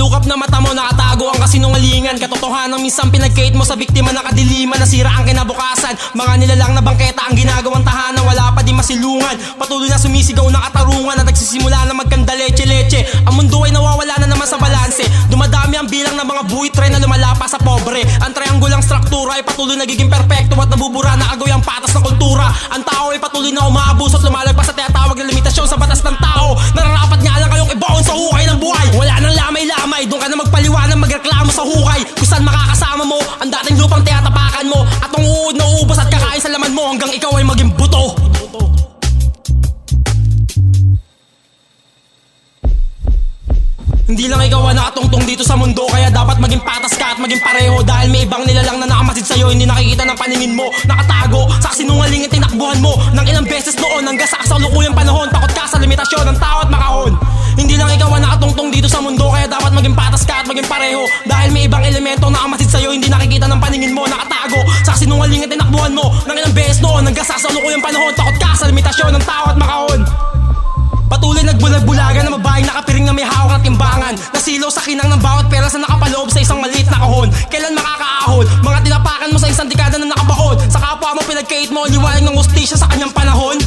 talukap na mata mo nakatago ang kasinungalingan. Katotohanan minsan pinagkait mo sa biktima na kadiliman Nasira ang kinabukasan. Mga nilalang na bangketa ang ginagawang tahanan Wala pa di masilungan. Patuloy na sumisigaw ng katarungan At nagsisimula na magkanda leche-leche Ang mundo ay nawawala na naman sa balanse. Dumadami ang bilang ng mga buitre na lumalapas sa pobre. Ang triangulang struktura ay patuloy nagiging perpekto At nabubura na agoy ang patas ng kultura. Ang tao ay patuloy na umaabuso at lumalagpas sa tinatawag na limitasyon sa batas ng tao saan makakasama mo ang dating lupang tinatapakan mo. At ang uod na uubos at kakain sa laman mo hanggang ikaw ay maging buto. Hindi lang ikaw ang nakatungtong dito sa mundo Kaya dapat maging patas ka at maging pareho. Dahil may ibang nilalang na nakamasid sa'yo Hindi nakikita ng paningin mo. Nakatago sa sinungaling at tinakbuhan mo. Nang ilang beses noon Hanggang sa kasalukuyang panahon Takot ka sa limitasyon ng tao at makahon. Hindi lang ikaw ang nakatungtong dito sa mundo Kaya dapat maging patas ka at maging pareho. Dahil may elemento na nakamasid sa'yo Hindi nakikita ng paningin mo. Nakatago sa sinungaling at tinakbuhan mo. Nang ilang beses noon Hanggang sa kasalukuyang panahon. Takot ka sa limitasyon ng tao at makahon Patuloy nagbulag-bulagan na mabayang nakapiring na may hawak na timbangan. Nasilaw sa kinang ng bawat pera sa nakapaloob sa isang maliit na kahon. Kailan makakaahon? Mga tinapakan mo sa isang dekada na nakabakod Sa kapwa mo pinagkait mo liwanag ng ustisya sa kanyang panahon?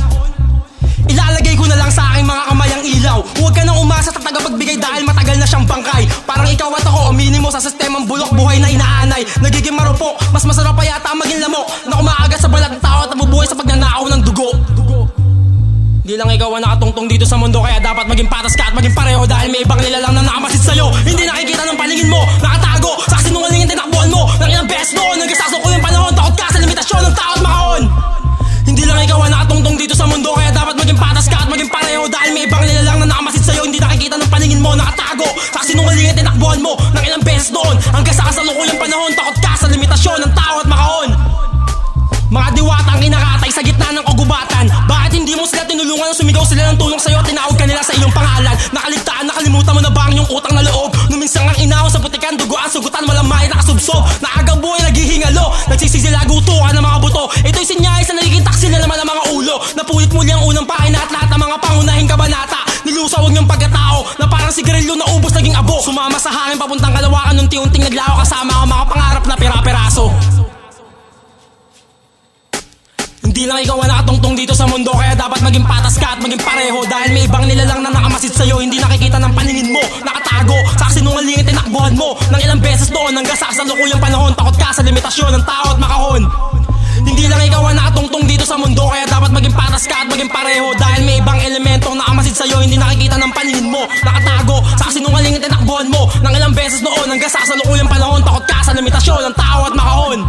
Ilalagay ko na lang sa aking mga kamay na inaanay Nagiging marupok, mas masarap pa yata maging lamok Na kumaagat sa balat ng tao at nabubuhay sa pagnanakaw ng dugo. Di lang ikaw ang nakatungtong dito sa mundo Kaya dapat maging patas ka at maging pareho Dahil may ibang nilalang na nakamasid sa'yo. Hindi nakikita ng paningin mo Nakatago. Sa sinungaling ang tinakbuhan mo. Nang ilang beses noon Nagkasasok ko yung panahon. Takot ka sa limitasyon ng tao at makahon Hindi lang ikaw ang nakatungtong dito sa mundo Kaya dapat maging patas ka at maging pareho Dahil may ibang nilalang na nakamasid sa'yo. Hindi nakikita ng paningin mo Nakatago. Sa sinungaling ang tinakbuhan mo sigarilyo na ubos naging abo. Sumama sa hangin papuntang kalawakan Unti-unting naglaho kasama ang mga pangarap na pira-piraso Hindi lang ikaw ang nakatungtong dito sa mundo Kaya dapat maging patas ka at maging pareho. Dahil may ibang nilalang na nakamasid sa'yo Hindi nakikita ng paningin mo. Nakatago sa sinungaling tinakbuhan mo. Nang ilang beses noon Hanggang sa kasalukuyang panahon Takot ka sa limitasyon ng tao at makahon. Hindi lang ikaw ang nakatungtong dito sa mundo Kaya dapat maging patas ka at maging pareho. Dahil may ibang elementong paligid sa'yo Hindi nakikita ng paningin mo. Nakatago sa kasinungaling tinakbuhan mo. Nang ilang beses noon Hanggang sa kasalukuyang panahon Takot ka sa limitasyon ng tao at makahon